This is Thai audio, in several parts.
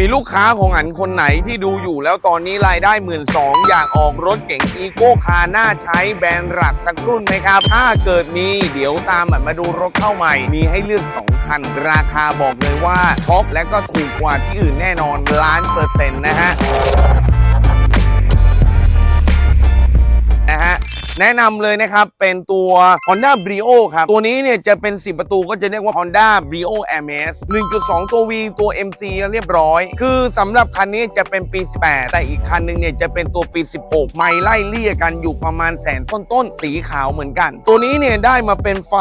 มีลูกค้าของอันคนไหนที่ดูอยู่แล้วตอนนี้รายได้หมื่นสองอยากออกรถเก๋งอีโก้คาร์น่าใช้แบรนด์หลักสักรุ่นไหมครับ ถ้าเกิดมีเดี๋ยวตามอันมาดูรถเข้าใหม่ มีให้เลือก 2 คัน ราคาบอกเลยว่าท็อปและก็ถูกกว่าที่อื่นแน่นอนล้านเปอร์เซ็นต์นะฮะ แนะนำเลยนะครับ เป็นตัว Honda Brio ครับ ตัวนี้เนี่ยจะเป็น 10 ประตูก็จะเรียกว่า Honda Brio MS 1.2 ตัว V ตัว MC เรียบร้อย คือสำหรับคันนี้จะเป็นปี 18 แต่อีกคันหนึงเนี่ยจะเป็นตัวปี 16 ไม่ไล่เลี่ยกันอยู่ประมาณแสนต้นๆ สีขาวเหมือนกัน ตัวนี้เนี่ยได้มาเป็นไฟ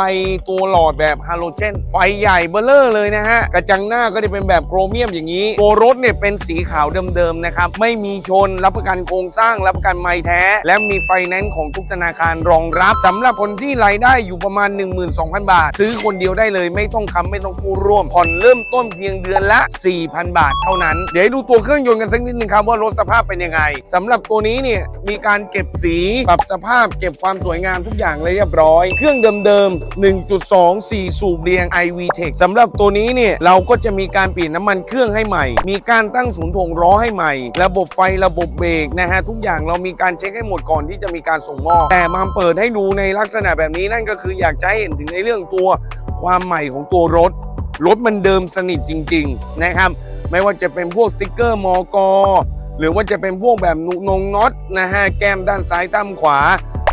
ตัวหลอดแบบฮาโลเจน ไฟใหญ่เบลเลอร์เลยนะฮะ กระจังหน้าก็จะเป็นแบบโครเมียมอย่างนี้ ตัวรถเนี่ยเป็นสีขาวเดิมๆนะครับ ไม่มีชน รับประกันโครงสร้าง รับประกันไม้แท้ และมีไฟแนนซ์ของทุกธนาคารรองรับสำหรับคนที่รายได้อยู่ประมาณ 12,000 บาท ซื้อคนเดียวได้เลยไม่ต้องคำไม่ต้องกู้ร่วมผ่อนเริ่มต้นเพียงเดือนละ 4,000 บาทเท่านั้น เดี๋ยวดูตัวเครื่องยนต์กันสักนิดนึงครับว่ารถสภาพเป็นยังไงสำหรับตัวนี้เนี่ยมีการเก็บสีปรับสภาพเก็บความสวยงามทุกอย่างเลยเรียบร้อย เครื่องเดิมๆ 1.2 4 สูบเรียง iV Tech สำหรับตัวนี้เนี่ยเราก็จะมีการเปลี่ยนน้ำมันเครื่องให้ใหม่ มีการตั้งศูนย์ถ่วงล้อให้ใหม่ ระบบไฟระบบเบรกนะฮะทุกอย่างเรามีการเช็คให้หมดก่อนที่จะมีการส่งมอบแต่มาเปิดให้ดูในลักษณะแบบนี้นั่นก็คืออยากจะให้เห็นถึงในเรื่องตัวความใหม่ของตัวรถ รถมันเดิมสนิทจริง ๆ นะครับ ไม่ว่าจะเป็นพวกสติกเกอร์มอกหรือว่าจะเป็นพวกแบบนุนงน็อตนะฮะแก้มด้านซ้ายด้านขวา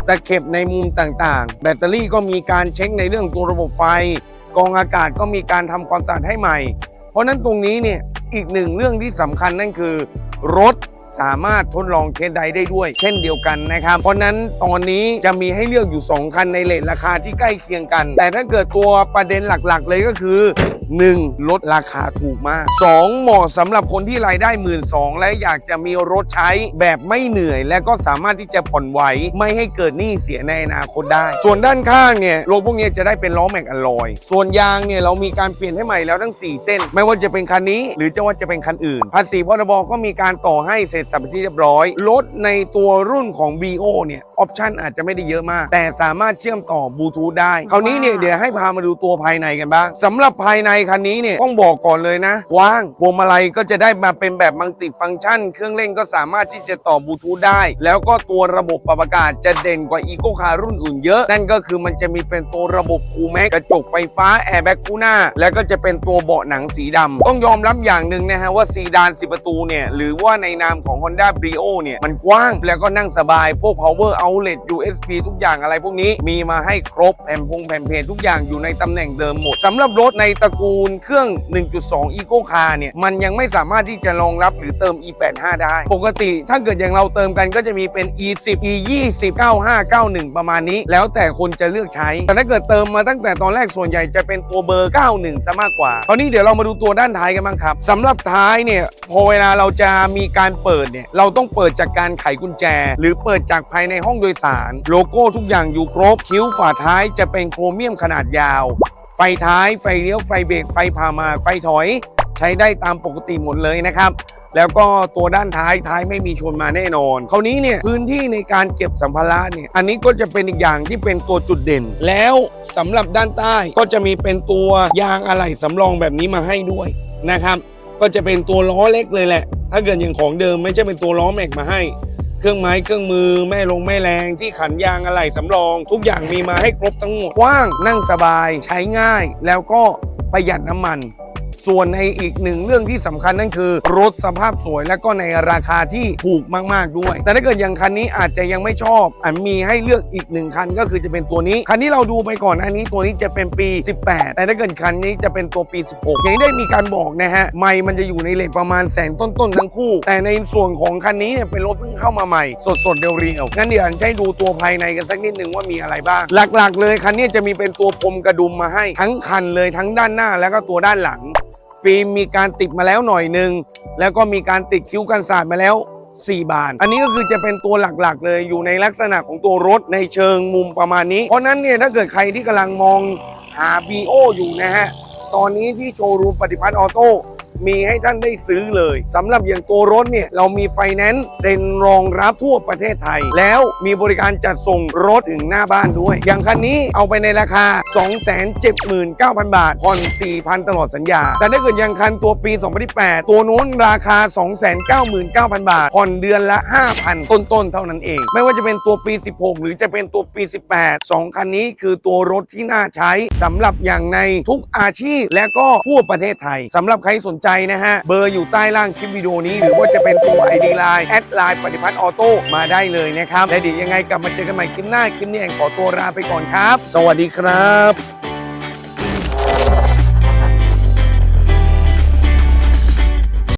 ตะเข็บในมุมต่างๆ แบตเตอรี่ก็มีการเช็คในเรื่องตัวระบบไฟ กองอากาศก็มีการทำความสะอาดให้ใหม่ เพราะนั้นตรงนี้เนี่ย อีกหนึ่งเรื่องที่สำคัญนั่นคือ รถสามารถทดลองเทสไดได้ด้วย เช่นเดียวกันนะครับ เพราะฉะนั้นตอนนี้จะมีให้เลือกอยู่ 2 คันในเลทราคาที่ใกล้เคียงกัน แต่ถ้าเกิดตัวประเด็นหลักๆ เลยก็คือ 1. ลดราคาถูกมาก 2. เหมาะสำหรับคนที่รายได้ 1 2ื่นและอยากจะมีรถใช้แบบไม่เหนื่อย และก็สามารถที่จะผ่อนไหว ไม่ให้เกิดหนี้เสียในอนาคตได้ ส่วนด้านข้างเนี่ยรถพวกนี้จะได้เป็นล้อแม็กอลลอย ส่วนยางเนี่ยเรามีการเปลี่ยนให้ใหม่แล้วทั้ง 4 เส้น ไม่ว่าจะเป็นคันนี้ หรือจะว่าจะเป็นคันอื่น ภาษีพรบก็มีการต่อให้เสร็จสับที่เรียบร้อยรถในตัวรุ่นของ BO เนี่ย ออปชันอาจจะไม่ได้เยอะมาก แต่สามารถเชื่อมต่อบลูทูธได้คราวนี้เนี่ยเดี๋ยวให้พามาดูตัวภายในกันบ้างสำหรับภายในคันนี้เนี่ยต้องบอกก่อนเลยนะกว้างพวงมาลัยก็จะได้มาเป็นแบบมัลติฟังก์ชัน เครื่องเล่นก็สามารถที่จะต่อบลูทูธได้ แล้วก็ตัวระบบปรับอากาศจะเด่นกว่าอีโ c คาร์รุ่นอื่นเยอะ นั่นก็คือมันจะมีเป็นตัวระบบคูลแม็กกระจกไฟฟ้าแอร์แบ็กคู่หน้า แล้วก็จะเป็นตัวเบาะหนังสีดำต้องยอมรับอย่างหนึ่งนะฮะว่าซีดานสิประตูเนี่ยหรือว่าในนามของ Honda Brio เนี่ยมันกว้างแล้วก็นั่งสบายพวก power outlet USB ทุกอย่างอะไรพวกนี้มีมาให้ครบแผ่นพงแผ่นเพจทุกอย่างอยู่ในตำแหน่งเดิมหมดสำหรับรถในตระกูลเครื่อง 1.2 Eco Car เนี่ย มันยังไม่สามารถที่จะรองรับหรือเติม E85 ได้ ปกติถ้าเกิดอย่างเราเติมกันก็จะมีเป็น E10 E20 95 91 ประมาณนี้ แล้วแต่คนจะเลือกใช้ แต่ถ้าเกิดเติมมาตั้งแต่ตอนแรกส่วนใหญ่จะเป็นตัวเบอร์ 91 ซะมากกว่าคราวนี้เดี๋ยวเรามาดูตัวด้านท้ายกันบ้างครับสำหรับท้ายเนี่ยพอเวลาเราจะมีการเปิดเนี่ยเราต้องเปิดจากการไขกุญแจ หรือเปิดจากภายในห้องโดยสาร โลโก้ทุกอย่างอยู่ครบ คิ้วฝาท้ายจะเป็นโครเมียมขนาดยาว ไฟท้ายไฟเลี้ยวไฟเบรกไฟพามาไฟถอยใช้ได้ตามปกติหมดเลยนะครับ แล้วก็ตัวด้านท้ายท้ายไม่มีชนมาแน่นอน คราวนี้เนี่ยพื้นที่ในการเก็บสัมภาระเนี่ย อันนี้ก็จะเป็นอีกอย่างที่เป็นตัวจุดเด่น แล้วสำหรับด้านใต้ก็จะมีเป็นตัวยางอะไหล่สำรองแบบนี้มาให้ด้วยนะครับ ก็จะเป็นตัวล้อเล็กเลยแหละ ถ้าเกิดอย่างของเดิมไม่ใช่เป็นตัวล้อแม็กมาให้ เครื่องไม้เครื่องมือแม่ลงแม่แรงที่ขันยางอะไหล่สำรอง ทุกอย่างมีมาให้ครบทั้งหมดกว้างนั่งสบายใช้ง่าย แล้วก็ประหยัดน้ำมัน ส่วนในอีกหนึ่งเรื่องที่สำคัญนั่นคือ รถสภาพสวยและก็ในราคาที่ถูกมากๆด้วย แต่ถ้าเกิดอย่างคันนี้อาจจะยังไม่ชอบอันมีให้เลือกอีกหนึ่งคันก็คือจะเป็นตัวนี้ คันที่เราดูไปก่อนอันนี้ตัวนี้จะเป็นปี 18 แต่ถ้าเกิดคันนี้จะเป็นตัวปี 16 อย่างที่ได้มีการบอกนะฮะไม่มันจะอยู่ในเลทประมาณแสนต้นๆทั้งคู่ แต่ในส่วนของคันนี้เนี่ยเป็นรถเพิ่งเข้ามาใหม่สดๆเรียวๆงั้นเดี๋ยวอันจะให้ดูตัวภายในกันสักนิดหนึ่งว่ามีอะไรบ้าง หลักๆ เลยคันนี้จะมีเป็นตัวพรมกระดุมมาให้ทั้งคันเลยทั้งด้านหน้าแล้วก็ตัวด้านหลัง ฟิล์มมีการติดมาแล้วหน่อยหนึ่งแล้วก็มีการติดคิ้วกันสาดมาแล้ว 4 บาน อันนี้ก็คือจะเป็นตัวหลักๆ เลยอยู่ในลักษณะของตัวรถในเชิงมุมประมาณนี้ เพราะนั้นเนี่ยถ้าเกิดใครที่กำลังมองหา BO อยู่นะฮะ ตอนนี้ที่โชว์รูมปฏิพัฒน์ออโต้ มีให้ท่านได้ซื้อเลยสำหรับอย่างตัวรถเนี่ยเรามีไฟแนนซ์เซ็นรองรับทั่วประเทศไทย แล้วมีบริการจัดส่งรถถึงหน้าบ้านด้วย อย่างคันนี้เอาไปในราคา 279,000 บาทผ่อน 4,000 ตลอดสัญญา แต่ถ้าเกิดอย่างคันตัวปี 2018 ตัวนู้นราคา 299,000 บาทผ่อนเดือนละ 5,000 ต้นๆ เท่านั้นเอง ไม่ว่าจะเป็นตัวปี 16 หรือจะเป็นตัวปี 18 2 คันนี้คือตัวรถที่น่าใช้สำหรับอย่างในทุกอาชีพและก็ทั่วประเทศไทยสำหรับใครสนใจนะฮะ เบอร์อยู่ใต้ล่างคลิปวิดีโอนี้ หรือว่าจะเป็นตัว ID Line แอดไลน์ปฏิพัฒน์ออโต้มาได้เลยนะครับและเดี๋ยวยังไงกลับมาเจอกันใหม่คลิปหน้าคลิปนี้แองขอตัวลาไปก่อนครับ สวัสดีครับ